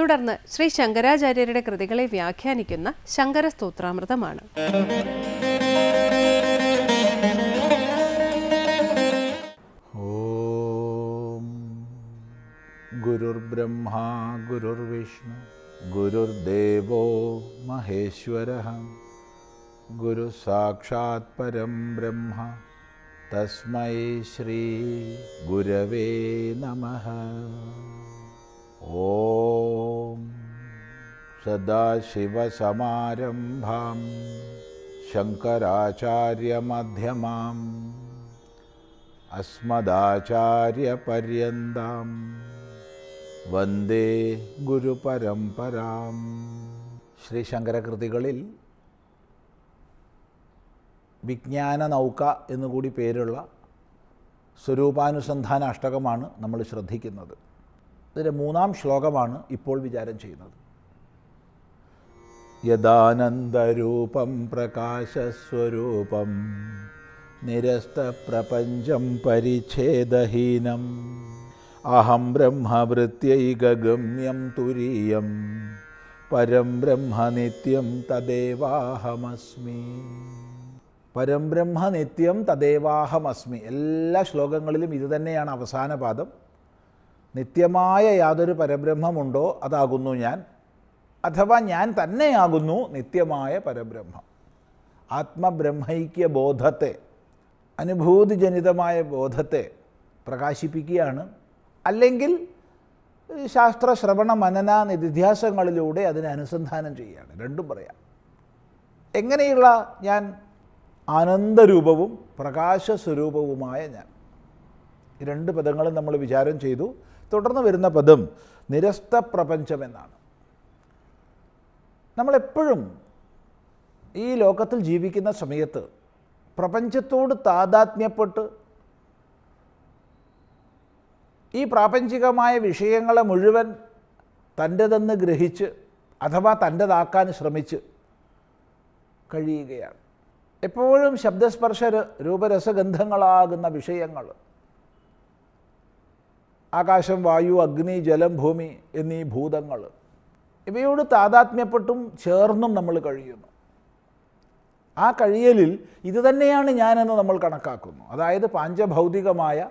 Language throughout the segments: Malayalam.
തുടർന്ന് ശ്രീ ശങ്കരാചാര്യരുടെ കൃതികളെ വ്യാഖ്യാനിക്കുന്ന ശങ്കര സ്തോത്രാമൃതമാണ് ഓം ഗുരുർബ്രഹ്മാ ഗുരുർവിഷ്ണു ഗുരുദേവോ മഹേശ്വര ഗുരു സാക്ഷാത് പരം ബ്രഹ്മ തസ്മൈ ശ്രീ ഗുരവേ നമ. സദാശിവസമാരംഭാം ശങ്കരാചാര്യമധ്യമാം അസ്മദാചാര്യപര്യന്താം വന്ദേ ഗുരുപരംപരാം ശ്രീ ശങ്കരകൃതികളിൽ വിജ്ഞാന നൗക എന്നുകൂടി പേരുള്ള സ്വരൂപാനുസന്ധാന അഷ്ടകമാണ് നമ്മൾ ശ്രദ്ധിക്കുന്നത്. ഇതിന്റെ മൂന്നാം ശ്ലോകമാണ് ഇപ്പോൾ വിചാരം ചെയ്യുന്നത്. പ്രകാശസ്വരൂപം നിരസ്തപ്രപഞ്ചം പരിച്ഛേദഹീനം അഹം ബ്രഹ്മവൃത്യൈകഗമ്യം തുരീയം പരം ബ്രഹ്മ നിത്യം തദേവാഹമസ്മി. പരം ബ്രഹ്മ നിത്യം തദേവാഹമസ്മി. എല്ലാ ശ്ലോകങ്ങളിലും ഇത് തന്നെയാണ് അവസാന പാദം. നിത്യമായ യാതൊരു പരബ്രഹ്മമുണ്ടോ അതാകുന്നു ഞാൻ. അഥവാ ഞാൻ തന്നെയാകുന്നു നിത്യമായ പരബ്രഹ്മം. ആത്മബ്രഹ്മൈക്യ ബോധത്തെ അനുഭൂതിജനിതമായ ബോധത്തെ പ്രകാശിപ്പിക്കുകയാണ്. അല്ലെങ്കിൽ ശാസ്ത്ര ശ്രവണ മനന നിധിധ്യാസങ്ങളിലൂടെ അതിനെ അനുസന്ധാനം ചെയ്യുകയാണ്. രണ്ടും പറയാം. എങ്ങനെയുള്ള ഞാൻ ആനന്ദരൂപവും പ്രകാശസ്വരൂപവുമായ ഞാൻ. രണ്ട് പദങ്ങളും നമ്മൾ വിചാരം ചെയ്തു. തുടർന്ന് വരുന്ന പദം നിരസ്ത പ്രപഞ്ചമെന്നാണ് നമ്മളെപ്പോഴും ഈ ലോകത്തിൽ ജീവിക്കുന്ന സമയത്ത് പ്രപഞ്ചത്തോട് താതാത്മ്യപ്പെട്ട് ഈ പ്രാപഞ്ചികമായ വിഷയങ്ങളെ മുഴുവൻ തന്റെതെന്ന് ഗ്രഹിച്ച് അഥവാ തന്റെതാക്കാൻ ശ്രമിച്ച് കഴിയുകയാണ്. എപ്പോഴും ശബ്ദസ്പർശ രൂപരസഗന്ധങ്ങളാകുന്ന വിഷയങ്ങൾ. ആകാശം വായു അഗ്നി ജലം ഭൂമി എന്നീ ഭൂതങ്ങൾ. ഇവയോട് താതാത്മ്യപ്പെട്ടും ചേർന്നും നമ്മൾ കഴിയുന്നു. ആ കഴിയലിൽ ഇത് തന്നെയാണ് ഞാനെന്ന് നമ്മൾ കണക്കാക്കുന്നു. അതായത് പാഞ്ചഭൗതികമായ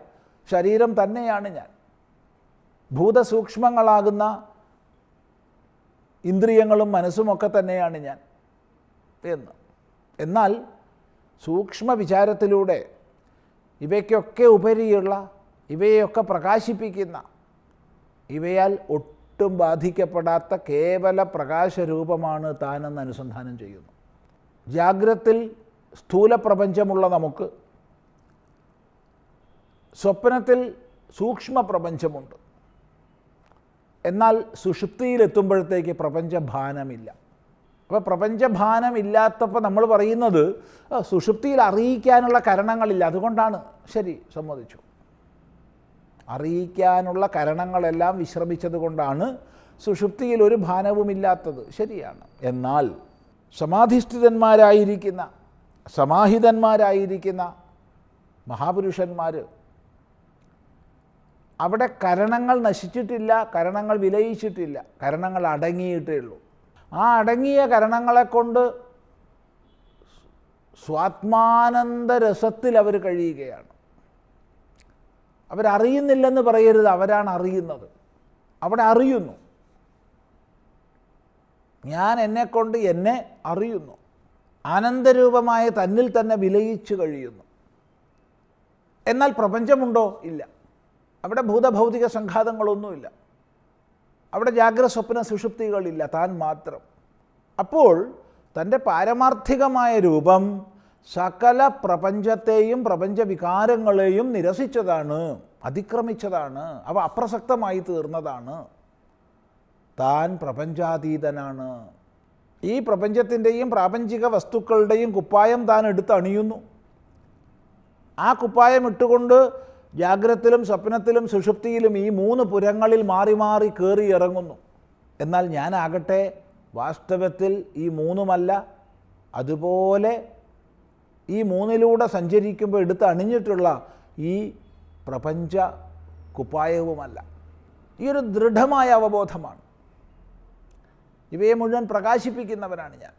ശരീരം തന്നെയാണ് ഞാൻ. ഭൂതസൂക്ഷ്മങ്ങളാകുന്ന ഇന്ദ്രിയങ്ങളും മനസ്സുമൊക്കെ തന്നെയാണ് ഞാൻ എന്ന്. എന്നാൽ സൂക്ഷ്മ വിചാരത്തിലൂടെ ഇവയ്ക്കൊക്കെ ഉപരിയുള്ള ഇവയൊക്കെ പ്രകാശിപ്പിക്കുന്ന ഇവയാൽ ഒട്ടും ബാധിക്കപ്പെടാത്ത കേവല പ്രകാശരൂപമാണ് താനെന്ന് അനുസന്ധാനം ചെയ്യുന്നു. ജാഗ്രത്തിൽ സ്ഥൂല പ്രപഞ്ചമുള്ള നമുക്ക് സ്വപ്നത്തിൽ സൂക്ഷ്മ പ്രപഞ്ചമുണ്ട്. എന്നാൽ സുഷുപ്തിയിലെത്തുമ്പോഴത്തേക്ക് പ്രപഞ്ചഭാനമില്ല. അപ്പോൾ പ്രപഞ്ചഭാനമില്ലാത്തപ്പോൾ നമ്മൾ പറയുന്നത് സുഷുപ്തിയിൽ അറിയിക്കാനുള്ള കരണങ്ങളില്ല. അതുകൊണ്ടാണ് ശരി സമ്മതിച്ചു. അറിയിക്കാനുള്ള കരണങ്ങളെല്ലാം വിശ്രമിച്ചതുകൊണ്ടാണ് സുഷുപ്തിയിൽ ഒരു ഭാനവുമില്ലാത്തത്. ശരിയാണ്. എന്നാൽ സമാധിഷ്ഠിതന്മാരായിരിക്കുന്ന സമാഹിതന്മാരായിരിക്കുന്ന മഹാപുരുഷന്മാർ അവിടെ കരണങ്ങൾ നശിച്ചിട്ടില്ല കരണങ്ങൾ വിലയിച്ചിട്ടില്ല കരണങ്ങൾ അടങ്ങിയിട്ടേ ഉള്ളൂ. ആ അടങ്ങിയ കരണങ്ങളെ കൊണ്ട് സ്വാത്മാനന്ദ രസത്തിൽ അവർ കഴിയുകയാണ്. അവരറിയുന്നില്ലെന്ന് പറയരുത്. അവരാണ് അറിയുന്നത്. അവിടെ അറിയുന്നു. ഞാൻ എന്നെക്കൊണ്ട് എന്നെ അറിയുന്നു. ആനന്ദരൂപമായ തന്നിൽ തന്നെ വിലയിച്ചു കഴിയുന്നു. എന്നാൽ പ്രപഞ്ചമുണ്ടോ? ഇല്ല. അവിടെ ഭൂതഭൗതിക സംഘാതങ്ങളൊന്നുമില്ല. അവിടെ ജാഗ്രത സ്വപ്ന സുഷുപ്തികളില്ല. താൻ മാത്രം. അപ്പോൾ തന്റെ പാരമാർത്ഥികമായ രൂപം സകല പ്രപഞ്ചത്തെയും പ്രപഞ്ചവികാരങ്ങളെയും നിരസിച്ചതാണ്. അതിക്രമിച്ചതാണ് അവ അപ്രസക്തമായി തീർന്നതാണ്. താൻ പ്രപഞ്ചാതീതനാണ്. ഈ പ്രപഞ്ചത്തിന്റെയും പ്രാപഞ്ചിക വസ്തുക്കളുടെയും കുപ്പായം താൻ എടുത്ത് അണിയുന്നു. ആ കുപ്പായം ഇട്ടുകൊണ്ട് ജാഗ്രത്തിലും സ്വപ്നത്തിലും സുഷുപ്തിയിലും ഈ മൂന്ന് പുരങ്ങളിൽ മാറി മാറി കയറി ഇറങ്ങുന്നു. എന്നാൽ ഞാനാകട്ടെ വാസ്തവത്തിൽ ഈ മൂന്നുമല്ല അതുപോലെ ഈ മൂന്നിലൂടെ സഞ്ചരിക്കുമ്പോൾ എടുത്ത് അണിഞ്ഞിട്ടുള്ള ഈ പ്രപഞ്ച കുപ്പായവുമല്ല ഈ ഒരു ദൃഢമായ അവബോധമാണ്. ഇവയെ മുഴുവൻ പ്രകാശിപ്പിക്കുന്നവനാണ് ഞാൻ.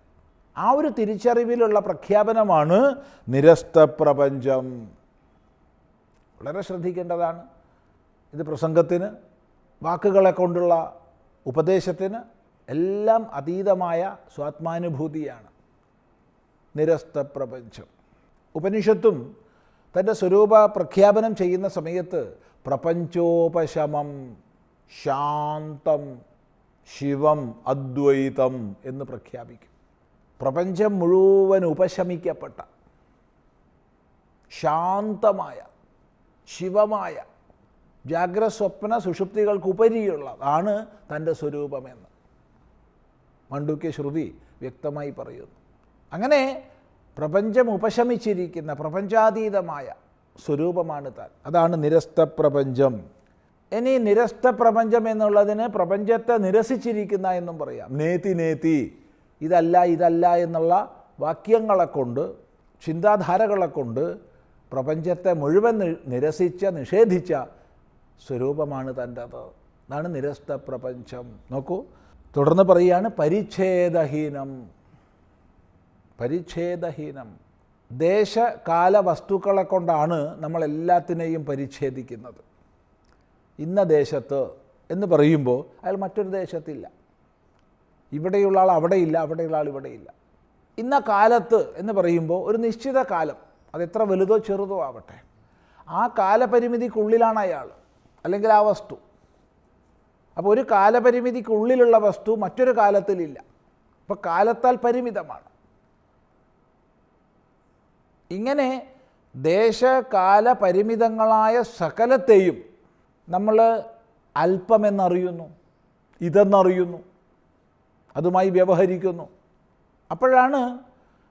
ആ ഒരു തിരിച്ചറിവിലുള്ള പ്രഖ്യാപനമാണ് നിരസ്ത പ്രപഞ്ചം. വളരെ ശ്രദ്ധിക്കേണ്ടതാണ് ഇത് പ്രസംഗത്തിന് വാക്കുകളെ കൊണ്ടുള്ള ഉപദേശത്തിന് എല്ലാം അതീതമായ സ്വാത്മാനുഭൂതിയാണ് നിരസ്ത പ്രപഞ്ചം. ഉപനിഷത്തും തന്റെ സ്വരൂപ പ്രഖ്യാപനം ചെയ്യുന്ന സമയത്ത് പ്രപഞ്ചോപശമം ശാന്തം ശിവം അദ്വൈതം എന്ന് പ്രഖ്യാപിക്കും. പ്രപഞ്ചം മുഴുവൻ ഉപശമിക്കപ്പെട്ട ശാന്തമായ ശിവമായ ജാഗ്രസ്വപ്ന സുഷുപ്തികൾക്കുപരിയുള്ളതാണ് തന്റെ സ്വരൂപമെന്ന് മണ്ടുക്യ ശ്രുതി വ്യക്തമായി പറയുന്നു. അങ്ങനെ പ്രപഞ്ചം ഉപശമിച്ചിരിക്കുന്ന പ്രപഞ്ചാതീതമായ സ്വരൂപമാണ് താൻ. അതാണ് നിരസ്ത പ്രപഞ്ചം. ഇനി നിരസ്ത പ്രപഞ്ചം എന്നുള്ളതിന് പ്രപഞ്ചത്തെ നിരസിച്ചിരിക്കുന്ന എന്നും പറയാം. നേതി നേതി. ഇതല്ല ഇതല്ല എന്നുള്ള വാക്യങ്ങളെ കൊണ്ട് ചിന്താധാരകളെ കൊണ്ട് പ്രപഞ്ചത്തെ മുഴുവൻ നിരസിച്ച നിഷേധിച്ച സ്വരൂപമാണ് തന്റെത്. അതാണ് നിരസ്ത പ്രപഞ്ചം. നോക്കൂ തുടർന്ന് പറയുകയാണ് പരിച്ഛേദഹീനം. പരിച്ഛേദഹീനം. ദേശകാല വസ്തുക്കളെ കൊണ്ടാണ് നമ്മൾ എല്ലാത്തിനെയും പരിച്ഛേദിക്കുന്നത്. ഇന്ന ദേശത്ത് എന്ന് പറയുമ്പോൾ അയാൾ മറ്റൊരു ദേശത്തില്ല. ഇവിടെയുള്ള ആൾ അവിടെയില്ല അവിടെയുള്ള ആൾ ഇവിടെയില്ല. ഇന്ന കാലത്ത് എന്ന് പറയുമ്പോൾ ഒരു നിശ്ചിത കാലം അത് എത്ര വലുതോ ചെറുതോ ആവട്ടെ ആ കാലപരിമിതിക്കുള്ളിലാണ് അയാൾ അല്ലെങ്കിൽ ആ വസ്തു. അപ്പോൾ ഒരു കാലപരിമിതിക്കുള്ളിലുള്ള വസ്തു മറ്റൊരു കാലത്തിലില്ല. അപ്പോൾ കാലത്താൽ പരിമിതമാണ്. ഇങ്ങനെ ദേശകാല പരിമിതങ്ങളായ സകലത്തെയും നമ്മൾ അല്പമെന്നറിയുന്നു ഇതെന്നറിയുന്നു അതുമായി വ്യവഹരിക്കുന്നു. അപ്പോഴാണ്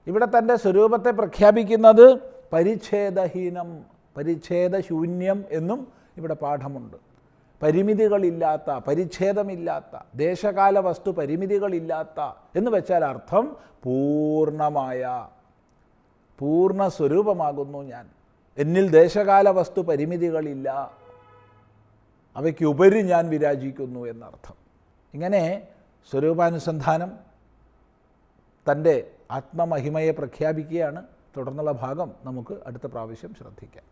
ഇവിടെ തന്റെ സ്വരൂപത്തെ പ്രഖ്യാപിക്കുന്നത് പരിച്ഛേദഹീനം പരിച്ഛേദശൂന്യം എന്നും ഇവിടെ പാഠമുണ്ട്. പരിമിതികളില്ലാത്ത പരിച്ഛേദമില്ലാത്ത ദേശകാല വസ്തു പരിമിതികളില്ലാത്ത എന്ന് വെച്ചാൽ അർത്ഥം പൂർണമായ പൂർണ സ്വരൂപമാകുന്നു ഞാൻ. എന്നിൽ ദേശകാല വസ്തു പരിമിതികളില്ല. അവയ്ക്കുപരി ഞാൻ വിരാജിക്കുന്നു എന്നർത്ഥം. ഇങ്ങനെ സ്വരൂപാനുസന്ധാനം തന്റെ ആത്മമഹിമയെ പ്രഖ്യാപിക്കുകയാണ്. തുടർന്നുള്ള ഭാഗം നമുക്ക് അടുത്ത പ്രാവശ്യം ശ്രദ്ധിക്കാം.